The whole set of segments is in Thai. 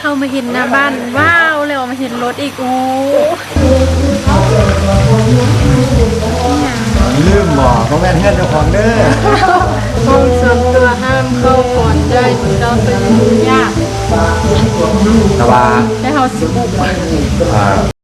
เข้ามาเห็นหน้าบ้านว้าวแล้วมาเห็นรถอีกโอ้ลืมบอกต้องแม่นเพื่อนเจ้าของเด้อห้องส่วนตัวห้ามเข้าก่อนได้เจ้าเป็นยากแต่ว่าได้เฮาสิบุกอ่า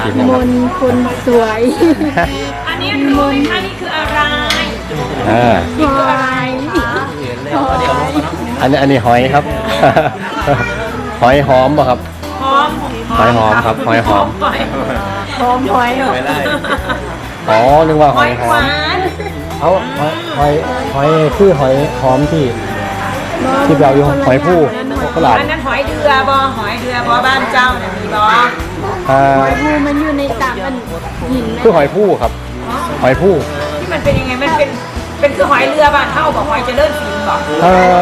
ทีมมนต์คนสวยอันนี้รู้ไหมคะนี่คืออะไรอ่าหอยอันนี้อันนี้หอยครับ หอยหอมป่ะครับ หอมหอยหอมครับหอยหอมหอยหอมหอยเหรออ๋อนึกว่าหหออยยหอหวามนเอาหอยหอยหอยคือหอยหอมที่ที่เราอยู่หอยผู้ ตลาดอันนั้นหอยเดือบอหอยเดือบอบ้านเจ้าเนี่ยมีบออ่าหอยผู้มันอยู่ในตามอันหินคือหอยผู้ครับ หอยผู้ที่มันเป็นยังไงมันเป็นเป็นคือหอยเรือบ้านเท่าบอกหอยเจริญศิลป์บอกเอ่อ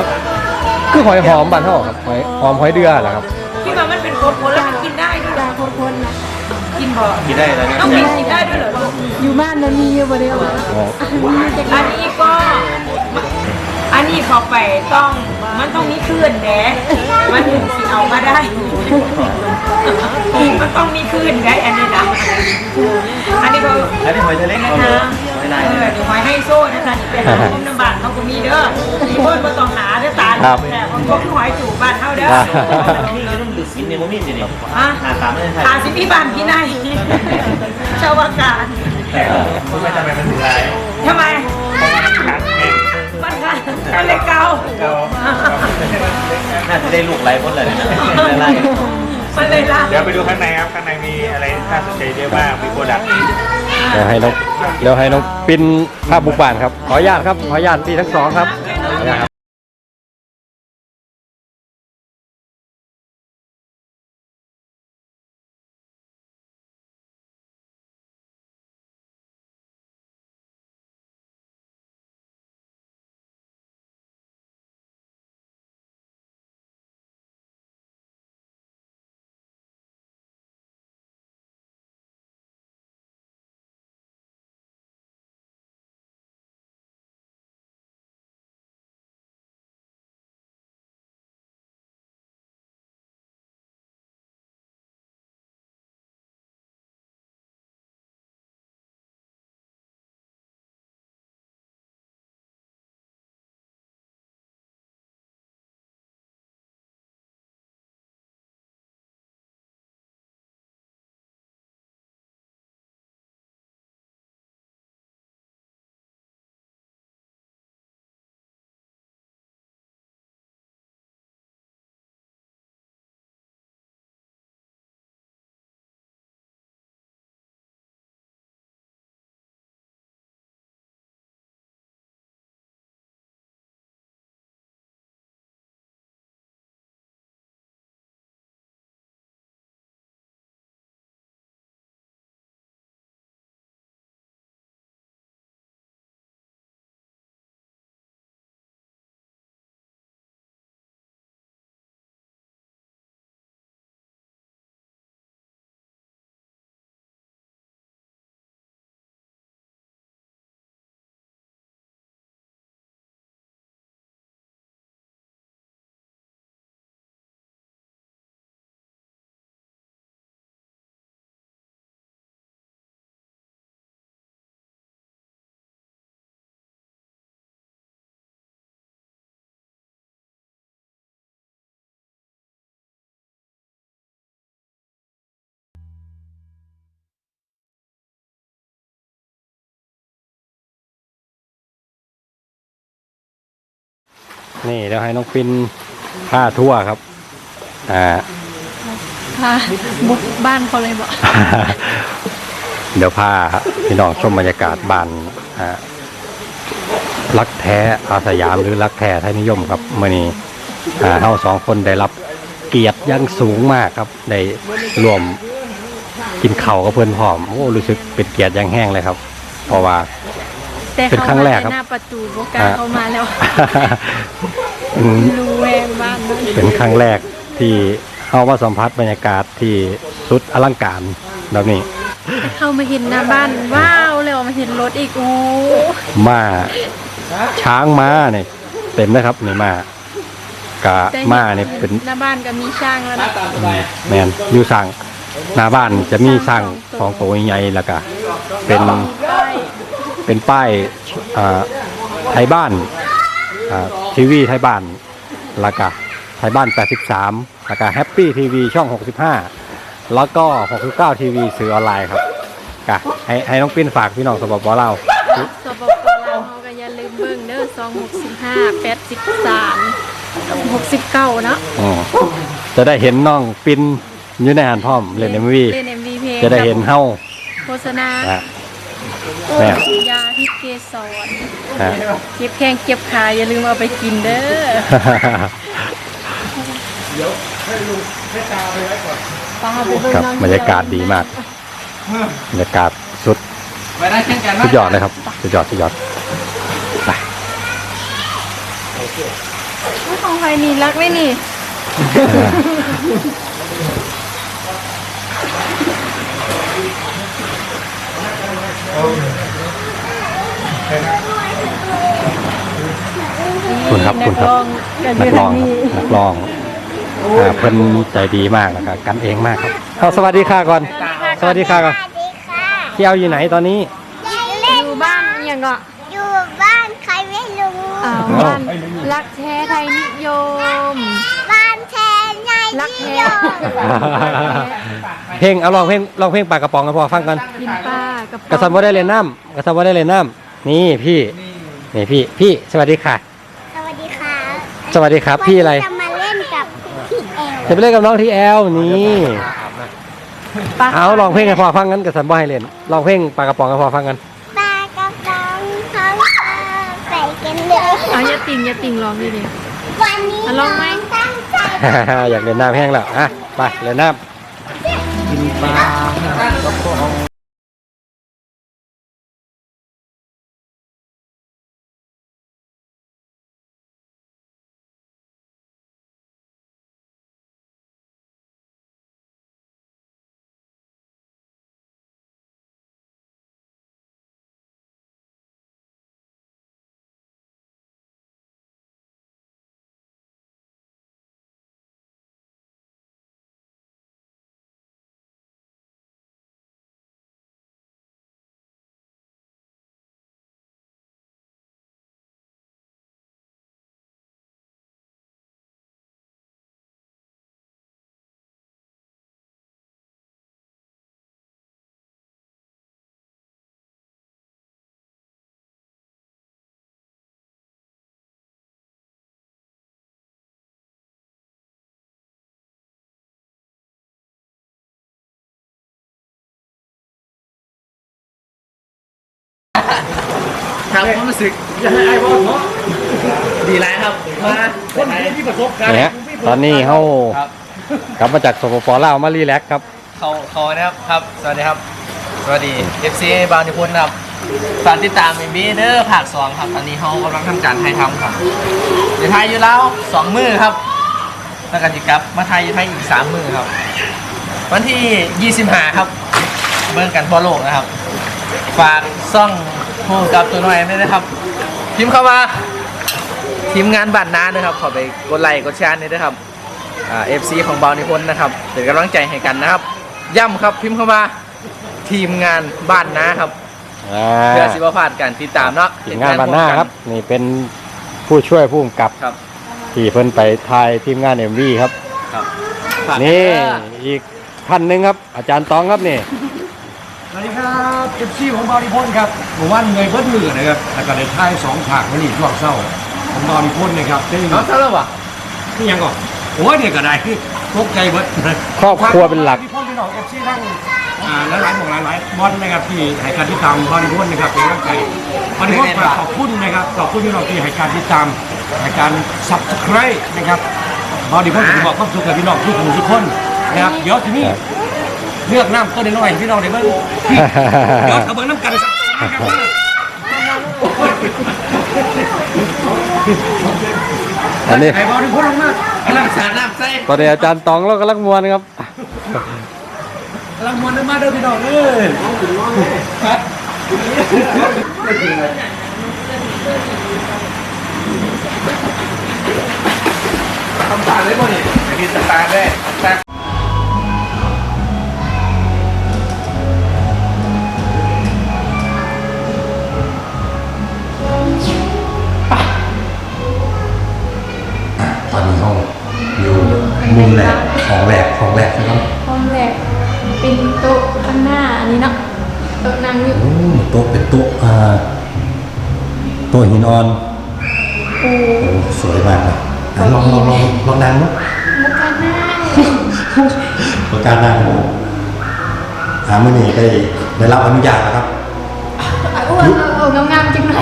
คือหอยหอมบ้านเท่าครับหอยหอมหอยเดือเหรอครับ ที่มันมันเป็นโคนๆแล้วมันกินได้ด้วยเหรยาอคนๆนะกินบ่กินได้แล้วเนี่ยต้องกินกินได้ด้วยเหรอลูกอยู่บ้านนั้นมีอยู่บ่ได้เอามาอ๋ออันนี้ก็ อันนี้พอไปต้อง มันต้องมีคลื่นแดดมันถึงสิเอามาได้ มันต้องมีคลื่นได้อันนี้นะอันนี้ก็อันนี้หอยทะเลนะเขาคะเลยหอยลายเออเดี๋ยวหอยให้โซ่นะคะนี่เป็นหอยต้มน้ำบานเขาก็มีเด้อมีคนมาต้องหาเด้อตาแต่คนก็คือหอยจูบบ้านเขาเด้อนี่เราต้องดูสินเนี่ยมันมีนี่นี่ฮะหาตามไม่ได้หาสิพี่บ้านพี่นายชาวบ้านการคุณไม่ทำไมมันถึงลายทำไม มันค่ะมันเลยเกาน่าจะได้ลูกไล่พ้นเลยนะไล่มันเลยล่ะเดี๋ยวไปดูข้างในครับ ข้างในมีอะไรน่าสนใจเยอะมาก มีโปรดักต์เดี๋ยวให้น้องเดี๋ยวให้น้องปินภาพบุกบ้านครับ ขออนุญาตครับ ขออนุญาตพี่ทั้งสองครับ นุญาตครับนี่เดี๋ยวให้น้องปินพาทั่วครับ อ่าค่ะบุกบ้านเขาเลยบอกเดี๋ยวพาพี่น้องชมบรรยากาศบ้านอ่ารักแท้อาสยามหรือรักแท้ไทยนิยมครับเมื่อนี้อ่าเฮาสองคนได้รับเกียรติอยังสูงมากครับได้รวมกินข้าวกับเพื่อนพร้อมโอ้รู้สึกเป็นเกียรติอยังแห้งเลยครับ เพราะว่า แต่เป็นครั้เขางมาแรกครับแต่หน้าประตูบกล้าเข้ามาแล้วอืมรูแวงบ้านด้วยเป็นครั้งแรกที่เข้ามาสัมผัสบรรยากาศที่สุดอลังการแบบนี้ เข้ามาเห็นหน้าบ้านว้าวเลยออกมาเห็นรถอีกโอ้ม้าช้างม้าเนี่ยเต็มเลยครับนี่ม้ากะแต่ม้าเนี่ยเป็นหน้าบ้านก็มีช่างแล้วนะแมนอยู่สั่งหน้าบ้านจะมีสั่งสองตัวใหญ่ๆแล้วก็เป็นป้าย เป็นป้ายอ่าไทยบ้านอ่าทีวีไทยบ้านแล้วก็ไทยบ้าน 83แล้วก็แฮปปี้ทีวีช่อง 65 แล้วก็ 69 ทีวีสื่อออนไลน์ครับกะให้ให้น้องปิ้นฝากพี่น้องสปปลาวสปปลาวเขาก็อย่าลืมเบิ่งเด้อสองหกสิบห้าแปดสิบสามหกสิบเก้าเนาะอืมจะได้เห็นน้องปิ้นอยู่ในหันพร้อมเล่นเอ็มวีเล่นเอ็มวีเพลงจะได้เห็นเฮ้าโฆษณานะ แม่ ยาพิษเกสรนะเก็บแข้งเก็บขาอย่าลืมเอาไปกินเด้อป้าไปเบิ่งครับน้องบรรยากาศดีมากบรรยากาศสุดไปได้เช่นกันสุดยอดเลยครับสุดยอดสุดยอดไปของใครนี่รักไหมนี่ คุณครับคุณครับนักร้องครับนักร้องอ่าเพิ่นใจดีมากนะครับกันเองมากครับเอาสวัสดีค่ะก่อน สวัสดีค่ะก่อนสวัสดีค่ะเที่ยวอยู่ไหนตอนนี้เล่นอยู่บ้านอหย่างก็อยู่บ้านใครไม่รู้อ้าวบ้านรักแท้ไทยนิยมบ้านแทนใน รักนิแท้ยมเพลงเอาลองเพลงลองเพลงปากกระป๋องกันพอฟังกันกินปลากับกระสันว่าได้เล่นน้ำกระสันว่าได้เล่นน้ำนี่พี่นี่พี่พี่สวัสดีค่ะ สวัสดีค่ะสวัสดีครับ พี่อะไรวันนี้จะมาเล่นกับพี่เอลจะไปเล่นกับน้องที่แอลนี่ปลาเอาลองเพลงกันพอฟังกันกระสันว่าให้เล่นลองเพลงปากกระป๋องกันพอฟังกันปลากระป๋องเขาไปกันเลยเอาอย่าติ่งอย่าติ่งร้องดีเดียววันนี้อะลองไหมตั้งใจ อยากเล่นน้ำแห้งแล้วอะไปเล่นน้ำ ครับความรู้สึกจะให้ไอ้บอลเนาะดีไรครับมาคนที่ประสบการำณ์เนี่ยตอนนี้เขาครับกลับมาจากสปปลาวมารีแลกซ์ครับเขาเขานะครับครับ สวัสดีครับ สวัสดี FC บางนิพนธ์ครับฝากติดตามเอ็มบีเดอร์ภาคสองครับ ตอนนี้เขากำลังทำการถ่ายทำครับเดี๋ยวถ่ายอยู่แล้วสองมือครับแล้วกันจิครับ มาถ่ายอยู่ไทยอีกสามมือครับ วันที่25ครับ เบิ่งกันทั่วโลกนะครับ ฝากซ่อง พูกับตัวน้อยด้วยนะครับ พิมพ์เข้ามาทีมงานบัตรน้านะครับ ขอไปกดไลค์กดแชร์ด้วยนะครับอ่าเอฟซีของเบานิพนธ์นะครับเป็นกำลังใจให้กันนะครับ ย่ำครับพิมพ์เข้ามาทีมงานบ้านนะครับอ่าเพื่อสิบพลาดกันติดตามเนาะทีมงานบานหน้าครับ นี่เป็นผู้ช่วยผู้กำกับครับที่เพิ่นไปถ่ายทีมงานเอ็มวีครับครับฝากนี่เด้ออีกท่านหนึ่งครับ อาจารย์ตองครับนี่ส วัสดีครับเอฟซีของบาริพนครับหมู่บ้านเงยเพิ่นมือนะครับแล้วก็ได้ท้ายสองฉากวันนี้ช่วงเศร้า ผมนอนอีกคนนะครับได้ยินเอาเท่าไหร่วะนี่ยังก่อนโอ้ยเนี่ยก็ได้ตกใจเบิดครอบครัวเป็นหลักพี่พ่นพี่น้องเอฟซีทั้งอ่าหลายๆหมองหลายๆบอลนะครับที่ให้การติดตามบอลพ่นนะครับเป็นกำลังใจบอลพ่นขอบคุณนะครับขอบคุณพี่น้องที่ให้การติดตามให้การซับสไครต์นะครับบอลพ่นผมบอกความสุขกับพี่น้องทุกคนทุกคนนะครับเดี๋ยวทีนี้ เลือกน้ำต้นน้อยๆพี่น้องได้เบิ่งพี่เดี๋ยวเอาเบิ่งน้ำกันนะครับอันนี้ไอ้บอลพ่นลงมาเอาน้ำสาดน้ำใส่ตอนนี้อาจารย์ตองเรากำลังมวนครับกำลังมวนมาเด้อพี่น้องเอ้ยทำสาดได้ป่ะนี่มีสตาร์ทได้ มุมแหลกของแหลกของแหลกนะครับห้องแรกเป็นโต๊ะข้างหน้าอันนี้เนาะโต๊ะนั่งอยู่โอ้โต๊ะเป็นโต๊ะอ่าโต๊ะหินอ่อนปูโอ้สวยมากเลยอะลองลองลองลองนั่งดูมุกข้างหน้าประการนั่งดูอ่าเมื่อนี้ได้ได้รับอนุญาตแล้วครับ อะอ้วนเอาเอางามๆจังไหน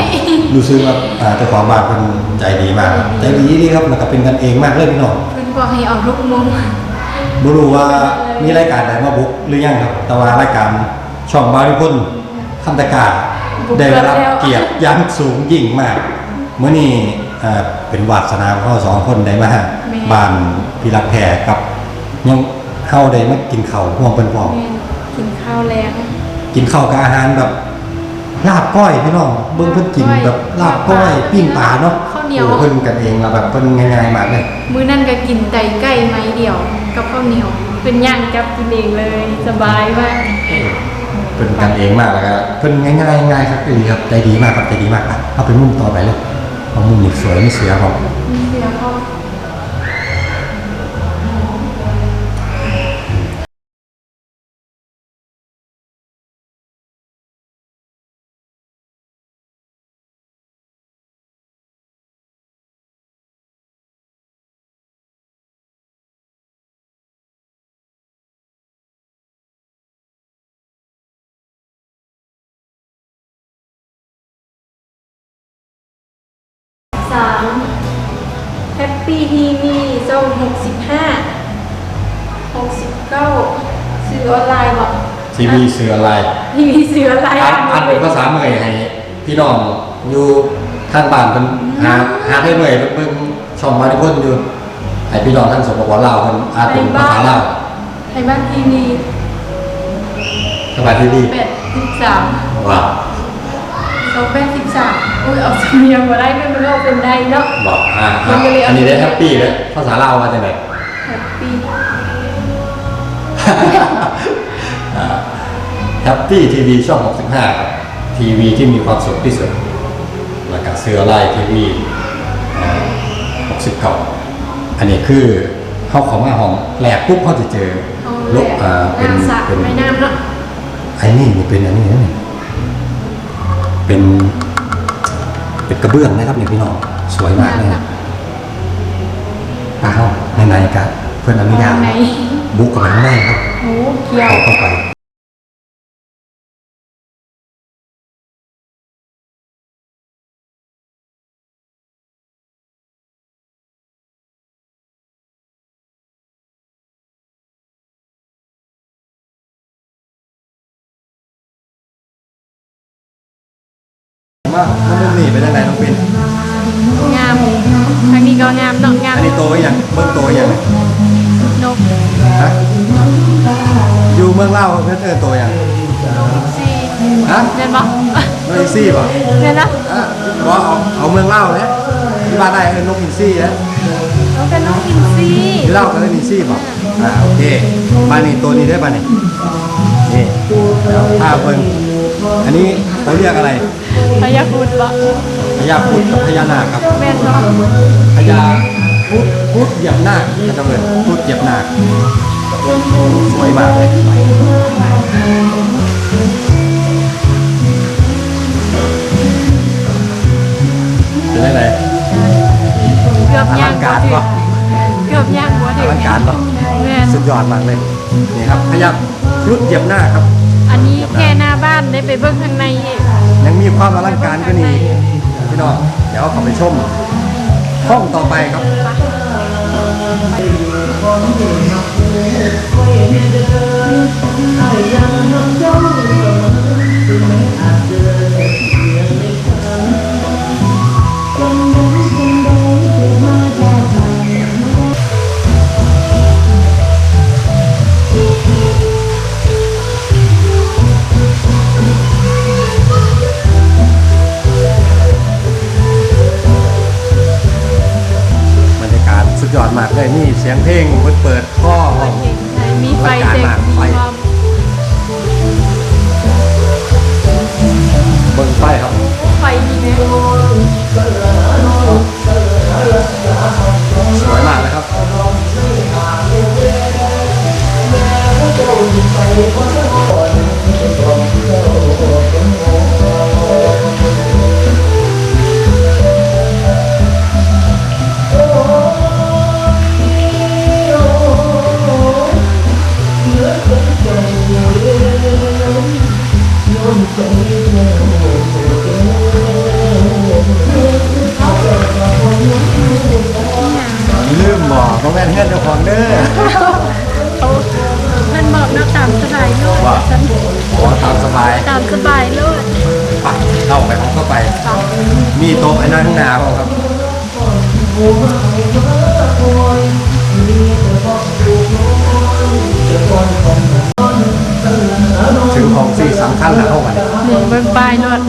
รู้สึกว่าอ่าเจ้าของบ้านเป็นใจดีมากครับใจดีดีครับแล้วก็เป็นกันเองมากเลยพี่น้องเป็น บอกให้ออกทุกมุมไม่รู้ว่ามีรายการไหนมาบุกหรือยังครับ แต่ว่ารายการช่องบาริพุนคันตะกาได้รับเกียรติอยังสูงยิ่งมากเมื่อนี้อ่าเป็นวาสนาของเราสองคนได้มาบ้านพี่รักแพรกับยังเข้าได้มากินข้าวห่วงเป็นพร้อมแม่นกินข้าวแรงกินข้าวกับอาหารแบบลาบก้อยพี่น้องเบิ่งเพิ่นกินแบบลาบก้อยปิ้งปลาเนาะข้าว เหนียวโอ้เพิ่นกันเองแล้วแบบเพิ่นง่ายๆมากเลยมื้อนั้นก็กินไก่ไก่ไม้เดียวกับข้าวเหนียวเป็นย่างจับกินเองเลยสบายมากเพิ่นกันเองมากแล้วก็เพิ่นง่ายๆง่ายครับดีครับใจดีมากครับใจดีมากอะเอาไปมุมต่อไปเลยเอามุมนี้สวยไม่เสียครับ ทีวีเสือลายทีวีซื้อออนไลน์อ่านอ่านเป็นภาษาเมยให้พี่น้องอยู่ท่านบ้านเพิ่นหาหาให้เมยเพิ่นช่องมาที่เพิ่นอยู่ให้พี่น้องท่านสปปลาวเพิ่นอ่านเป็นภาษาลาวไทยบ้านทีวีสบายทีวีแปดสิบสามว้าวสองแปดสิบสามอุ้ยเอาสำเนียงมาได้ไม่เป็นโลกเป็นได้เนาะบอกอ่ามันก็เลยเอาอันนี้ได้แฮปปี้เลยภาษาลาวมาจากไหนแฮปปี้ แฮปปี้ทีวีช่อง 65 ครับ ทีวีที่มีความสุขที่สุดแล้วก็เสือลายทีวี69อันนี้คือเข้าเของมาห้องแหลกปุ๊บเขาจะเจอเอาลแหบละอ่าเป็นน้ำสระเป็นไม่น้ำเนาะไอ้นี่นี่เป็นอันนี้นะนี่เป็นเป็นกระเบื้องนะครับเนี่ยพี่น้องสวยมากเลยเปล่าในในๆกันเพื่อนอนุญาตไหนบุกกับมันแม่ครับโอ้เกี่ยวเอาเข้าไป มาน้องมุมนี่เป็นยังไงน้องปินงามทางนี้ก็งามเนาะงามอันนี้โตหรือยังเบิ่งโตหรือยังนกฮะอยู่เมืองเล่าวเพื่อนเออโตหรือยังซีฮะเรียนบอกนกอินซี่ป่ะเรียนนะอะก็เอาเอาเมืองเล่าวเนี่ยที่บ้านได้เออนกอินซี่นะน้องเป็นน้องอินซีที่เล่าก็เอออินซี่ป่ะอ่าโอเคบ้านนี้ตัวนี้ได้ป่ะนี่นี่เดี๋ยวพาเบิ่งอันนี้เขาเรียกอะไร พญาพุทธบ่พญาพุทธกับพญานาคครับแม่นเนพญาพุทธพุทธเหยียบนาคจะต้อเอิพุทธเหยียบนาคสวยมากเลยเป็นไรเเกือบย่างบ่ถึงเกือบย่างบ่อถึอลังการเนะสุดยอดมากเลยนี่ครับพญาพุทธเหยียบนาคครับ อันนี้แค่หน้าบ้านได้ไปเบิ่งข้างในอีกยังมีความอลังการก็นี่พี่น้องเดี๋ยวเข้าไปชมห้องต่อไปครับบ สียงเพลง ป้ายโลด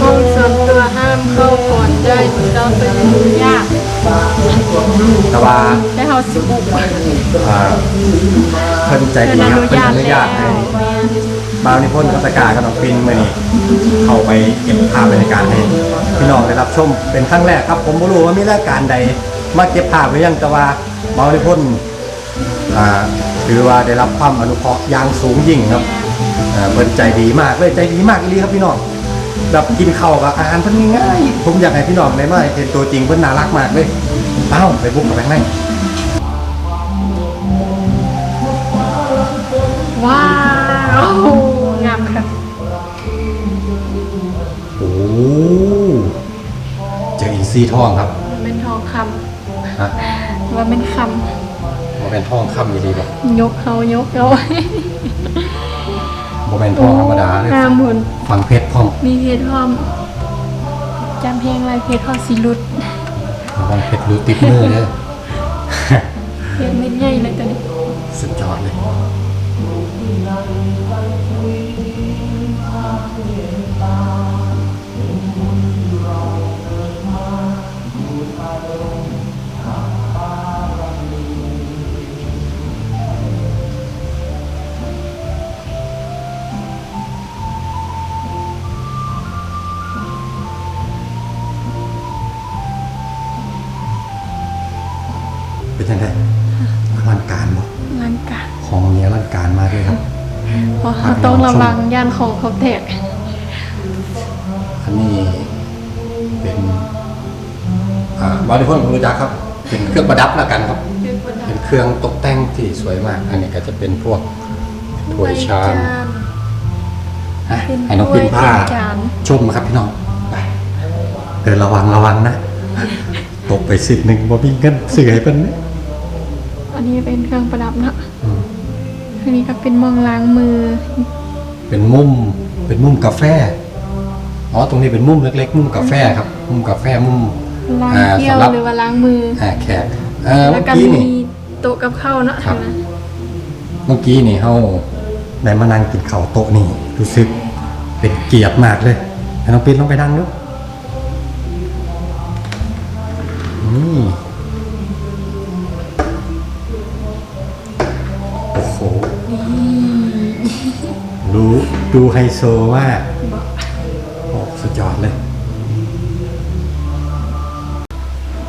ห้องส่วนตัวห้ามเข้าก่อนได้เราเป็นอนุญาตแต่ว่าได้เฮาสิบุกอ่าเพิ่นใจเป็นดีอครับนุเพิ่นญาอตนุแล้ญาตให้วบาวนิพนธ์กับสกากับน้องปินมานี่เข้าไปเก็บภาพบรรยากาศให้พี่น้องได้รับชมเป็นครั้งแรกครับ ผมไม่รู้ว่ามีรายการใดมาเก็บภาพหรือยังแต่ว่าบาวนิพนธ์อ่าถือว่าได้รับความอนุเคราะห์อย่างสูงยิ่งครับ อ่าเพิ่นใจดีมากเลยใจดีมากเลยครับพี่น้องแบบกินข้าวกับอาหารเพิ่นง่ายๆผมอยากให้พี่น้องได้มาเห็นตัวจริงเพิ่นน่ารักมากเลยเอ้าไปบุกกับแบงค์ไหนว้าวงามค่ะโอ้เจออินซีทองครับมันเป็นทองคฮะำว่าเป็นคโมเป็นทองคำอยู่ดีป่ะำยกเขายกเขา โมเป็นทองธรรมดาเลยงามหุ่นฟังเพชรพร้อมมีเพชรพร้อมจำเพลงอะไรเพชรพอสิลุดฟังเพชรรู้ติดมือเลยเพชรเม็ดใหญ่เลยตัวนี้สุดยอดเลยเราะเขาต้องระวังย่านของเขาแตกอันนี้เป็นอ่าบางคนผมรู้จักครับ เป็นเครื่องประดับแล้วกันครับ เป็นเครื่องตกแต่งที่สวยมาก อันนี้ก็จะเป็นพวกถ้วยชามฮะให้น้องปินผ้าจานชมครับพี่น้องไปเดินระวังระวังนะ ตกไปสิบหนึ่งบ่มีเงินซื้อให้เป็นไหมอันนี้เป็นเครื่องประดับเนอะอันนี้ก็เป็นมองล้างมือ เป็นมุมเป็นมุมกาแฟอ๋อตรงนี้เป็นมุมเล็กๆ มุมกาแฟครับมุมกาแฟมุมล้างอ่าเที่ยวสำหรับหรือว่าล้างมืออ่าแขกเอ่อแล้เมื่วอก็กี้มีนี่โต๊ะกับข้าวเนอะครับทางนั้นเมื่อกี้นี่เฮาได้มานั่งกินข้าวโต๊ะนี่รู้สึกเป็นเกียรติมากเลยให้น้องปินลองไปนั่งดูนี่ ดูไฮโซมากโอ้สุดยอดเลย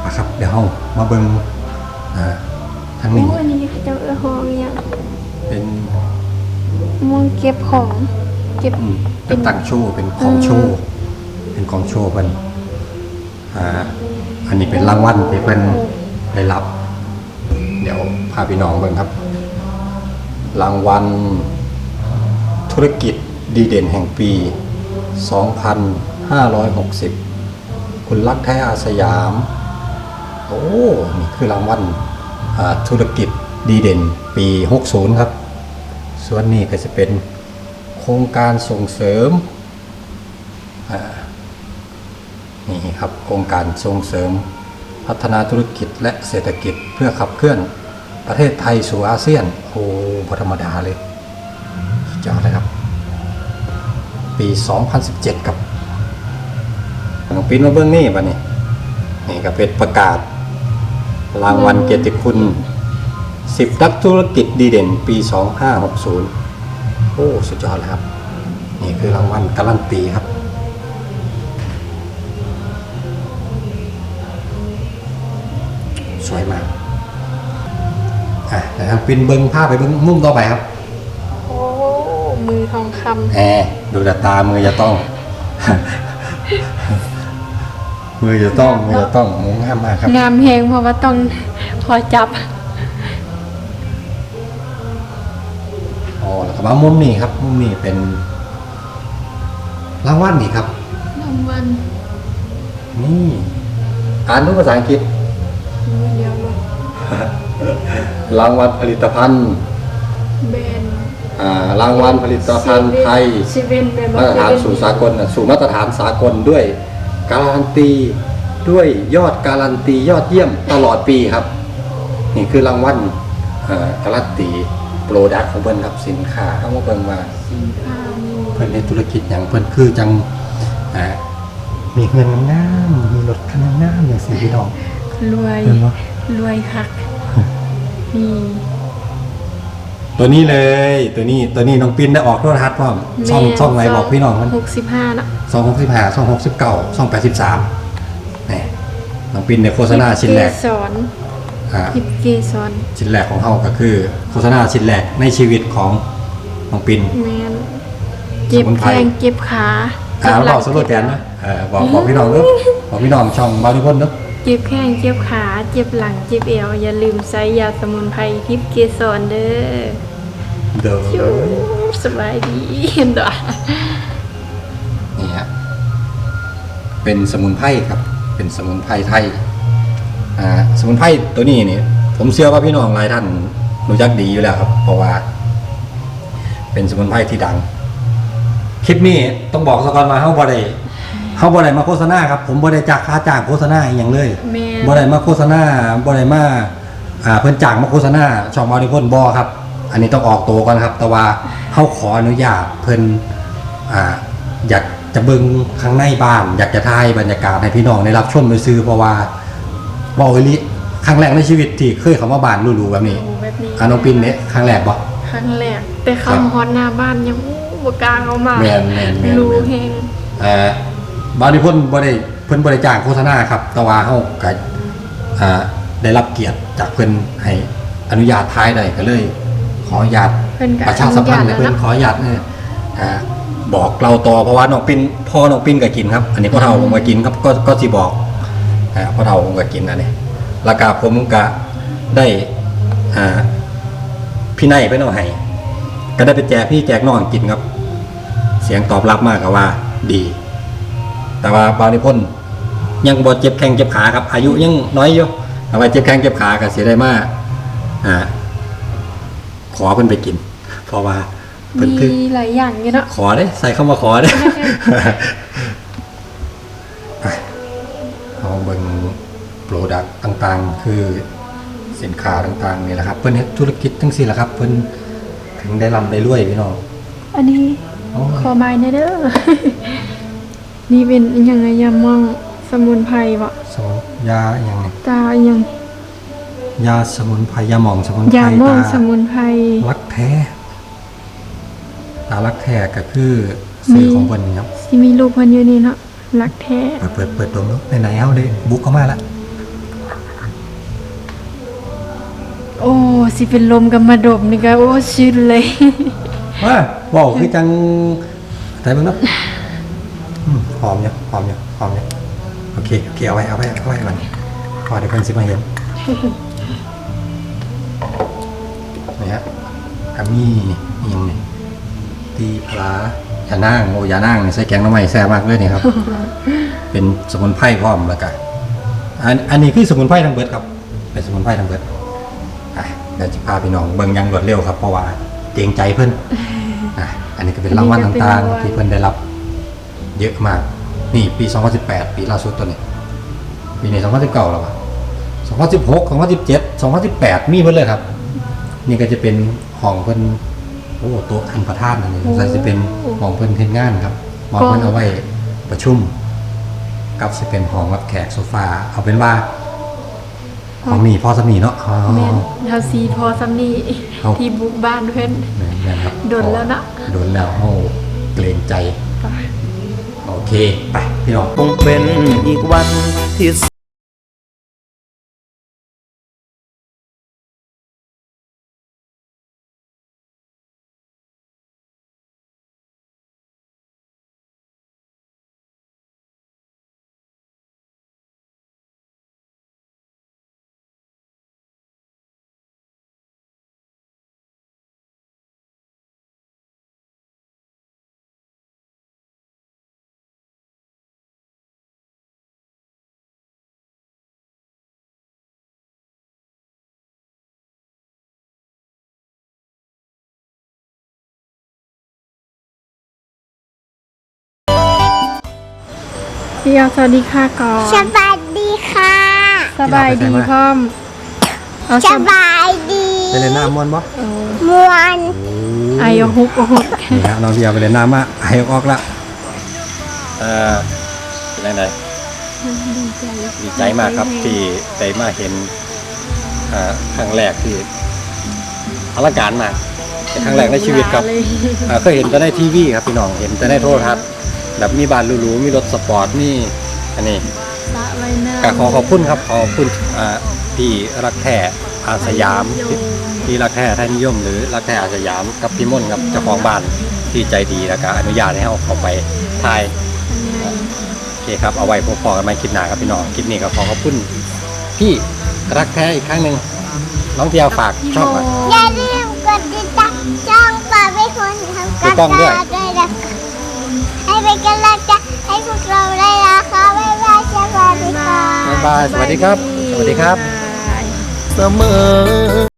มาครับ เดี๋ยวเฮามาเบิ่งอ่าทางนี้อันนี้เขาจะเอื้อหอมเนี่ยเป็นม่วงเก็บของเก็บอืมเป็นตั้งโชว์เป็นของโชว์เป็นของโชว์เป็นอ่าอันนี้เป็นรางวัลที่เป็นได้รับเเดี๋ยวพาพี่น้องเบิ่งครับ รางวัลธุรกิจ ดีเด่นแห่งปี 2560 คุณลักษณ์แท้อาสยาม โอ้ นี่คือรางวัลธุรกิจดีเด่นปี 60 ครับ ส่วนนี้ก็จะเป็นโครงการส่งเสริม นี่ครับโครงการส่งเสริม พัฒนาธุรกิจและเศรษฐกิจเพื่อขับเคลื่อนประเทศไทยสู่อาเซียน โอ้ธรรมดาเลยสุดยอดเลยครับ ปี 2017ครับน้องปิ้นมาเบื้องนี่ป่ะนี่นี่ก็เป็นประกาศ รางวัลเกียรติคุณ 10นักธุรกิจดีเด่นปี 2560 โอ้ สุดยอดเลยครับ นี่คือรางวัลการันตีครับสวยมาก อะนะครับปินเบิงภาพไปเบิงมุมต่อไปครับ โอ้ มือทองคแหม ดูแต่ตามือจะต้อง มือจะต้องมือจะต้องมุ้งห้ามมากครับำงามแหงเพราะว่าต้องพอจับอ๋อแล้วก็มามุมนี้ครับ มุมนี้เป็นรางวัลนี่ครับ รางวัลนี่อ่านรูปภาษาอังกฤษมือเดียวบ่รางวัลผลิตภัณฑ์แบนอ่า รางวัลผลิตภัณฑ์ไทยเซเว่นแบนมาตรฐานสู่สากลน่ะสู่มาตรฐานสากลด้วยการันตีด้วยยอดการันตียอดเยี่ยมตลอดปีครับ นี่คือรางวัลเอ่อการันตีโปรดักต์ของเพิ่นครับสินค้าเอามาเบิ่งว่าสินค้ามีเพิ่นในธุรกิจอย่างเพิ่นคือจังอ่ามีเงินงามๆมีรถคันงามๆอย่างสิพี่น้องรวยเห็นบ่รวยคักนี่ ตัวนี้เลยตัวนี้ตัวนี้น้องปินได้ออกโทรทัศน์พร้อมช่องช่องไหนบอกพี่น้องมันหกสิบห้านะสองหกสิบห้าสองหกสิบเก้าสองแปดสิบสามนี่น้องปินในโฆษณาชิ้นแรกเกสรอ่าทิปเกสรชิ้นแรกของเขาก็คือ โฆษณาชิ้นแรกในชีวิตของน้องปินแมนเจ็บสมุนไพรแข้งเจ็บขาอ่าจ็หบลัอกสโลแกนนะเออบอกบอกพี่น้องเนอะบอกพี่น้องช่องบาริพนเนอะเจ็บแข้งเจ็บขา เจ็บหลัง เจ็บเอว อย่าลืมใช้ยาสมุนไพรทิปเกสรเด้อเด้อโอ้สบายดีเห็นดอนี่ฮะเป็นสมุนไพรครับ เป็นสมุนไพรไทยอ่าสมุนไพรตัวนี้นี่ผมเชื่อว่าพี่น้องหลายท่านรู้จักดีอยู่แล้วครับ เพราะว่า เป็นสมุนไพรที่ดัง คลิปนี้ต้องบอกสกอนมาเฮาบ่ได้ เฮาบ่ได้มาโฆษณาครับ ผมบ่ได้จากค่าจ้างโฆษณาอหย่างเลยแม่บ่ได้มาโฆษณาบ่ได้มาอ่าเพิ่นจ้างมาโฆษณาช่องบริพนบ่ครับ อันนี้ต้องออกตัวก่อนครับ แต่ว่าเฮาขออนุญาตเพิ่นอ่าอยากจะเบิ่งข้างในบ้าน อยากจะถ่ายบรรยากาศให้พี่น้องได้รับชมซื่อๆเพราะว่าเว้าอีหลีครั้งแรกในชีวิตที่เคยเข้ามาบ้านหรูๆแบบนี้โอ้แบบนี้อ่าน้องปินเนี่ยครั้งแรกบ่ ครั้งแรกแต่ครับคำฮอตหน้าบ้านยังอู้บ่กล้าเอามาแม่นแม่นแม่น รู้แฮงเอ่อ บ่าวนิพนธ์บ่ได้เพิ่นบ่ได้จ้างโฆษณาครับ แต่ว่าเฮาก็อ่าได้รับเกียรติจากเพิ่นให้อนุญาตท้ายได้ก็เลย ขออนุญาตเพิ่นก็ประชาสัมพันธ์ให้อนุญาตแล้วเพิ่นเนาะขออนุญาตเนี่ยอ่าบอกเราต่อเพราะว่าน้องปินพ่อน้องปินก็กินครับ อันนี้พ่อเฒ่าผมก็กินครับก็ก็สิบอกอ่าพ่อเฒ่าผมก็กินอันนี้แล้วก็ผมก็ได้อ่าพี่นายเพิ่นเอาให้ก็ได้ไปแจกพี่แจกน้องกินครับ เสียงตอบรับมากก็ว่าดี แต่ว่าบางนิพนธ์ยังบ่เจ็บแข้งเจ็บขาครับ อายุยังน้อยอยู่แต่ว่าเจ็บแข้งเจ็บขาก็เสียได้มากอ่าขอเพิ่นไปกิน เพราะว่าเพิ่นคือมีหลายอย่างอยู่เนาะขอเด้ใส่เข้ามาขอเด้ไปเอาเบิ่งโปรดักต์ต่างๆ คือสินค้าต่างๆนี่แหละครับ เพิ่นเฮ็ดธุรกิจทั้งสิ้นแหละครับ เพิ่นถึงได้ร่ำได้รวยพี่น้องอันนี้ โอ้ขอไม้หน่อยเด้อ นี่เป็นอิหยังไงยามองสมุนไพรบ่สมุนยาอย่างนี้ตาอิหยังยาสมุนไพรยาหมองสมุนไพยารมองตาสมุนไพรรักแท้ตารักแท้ก็คือสื่อของเพิ่นนี่ครับสิมีลูกเพิ่นอยู่นี่เนาะรักแท้เปิดเปิดเปิดตรงนู้นไหนๆเอาเลยบุกเข้ามาละโอ้สิเป็นลมกับมาดมนี่ก็โอ้ชิดเลยว่าบอกคือจังแต่เบิ่งเนาะอืม หอมเนี่ยหอมเนี่ยหอมเนี่ยโอเคโอเคเอาไว้เอาไว้เอาไว้ก่อนพอเดี๋ยวเพิ่นสิมาเห็นเนี่ยอามี่นี่ยังไงตีปลาอย่านั่งโอ้อย่านั่งนี่ใส่แกงหน้ำไม้แซ่บมากเลยนี่ครับ เป็นสมุนไพรพร้อมแล้วกันอันอันนี้คือสมุนไพรทั้งเบิดครับ เป็นสมุนไพรทั้งเบิดอะเดี๋ยวจะพาพี่น้องเบิ่งอยังรวดเร็วครับเพราะว่าเกรงใจเพิ่นอะอันนี้ก็เป็นรางวัลต่างๆที่เพิ่นได้รับ เยอะมาก นี่ปี 2018 ปีล่าสุดตัวนี้ปีนี้2019แล้วป่ะ2016 2017 2018 มีหมดเลยครับ นี่ก็จะเป็นห้องเพิ่นโอ้โต๊ะอันประทานอันนี้สงสัยจะเป็นห้องเพิ่นเฮ็ดงานครับห้องเพิ่นเอาไว้ประชุมกับจะเป็นห้องรับแขกโซฟาเอาเป็นว่าห้องนี้พอสำนีเนาะอ๋อแม่นเฮาซีพอซำนี้เอาที่บุกบ้านเพิ่นแม่นแม่นครับโดนแล้วนะโดนแล้วเฮาเกรงใจโอ เค ไปพี่น้องคงเป็นอีกวันที่ พี่ยาสวัสดีค่ะก่อนสบายดีค่ะ สบายดีพร้อมเอาสสบายบายดีไปเล่นน้ำมวนบ่มวนไอายฮุกฮุกนี่ฮะน้องเบียร์ไปเล่นน้ำมาไอออกละเออเป็นยังไงดีใจมากครับที่ได้มาเห็นอ่าครั้งแรกที่อลังการมากเป็นครั้งแรกในชีวิตครับเลยอ่าเคยเห็นแต่ในทีวีครับพี่น้องเห็นแต่ในโทรทัศน์ แบบมีบ้านหรูๆมีรถสปอร์ตมีอันนี้สระว่ายน้ำก็ขอขอบคุณครับขอขอบคุณอ่าพี่รักแท้อาสยามพี่พี่รักแท้ไทยนิยม หรือรักแท้อาสยามกับพี่ม่นครับเจ้าของบ้านที่ใจดีแล้วก็อนุญาตให้เราเข้าไปถ่ายโอเคครับเอาไว้พบๆกันใหม่คลิปหน้าครับพี่น้องคลิปนี้ก็ขอขอบคุณพี่รักแท้อีกครั้งหนึ่งน้องเทียวฝากช่องก่อนอย่าลืมกดติดตามช่องป่าไม่คนทำถูกับกต้องด้วยตาด้ เราได้นะคะบ๊ายบายสวัสดีค่ะ บ๊ายบาย สวัสดีครับ สวัสดีครับ เสมอ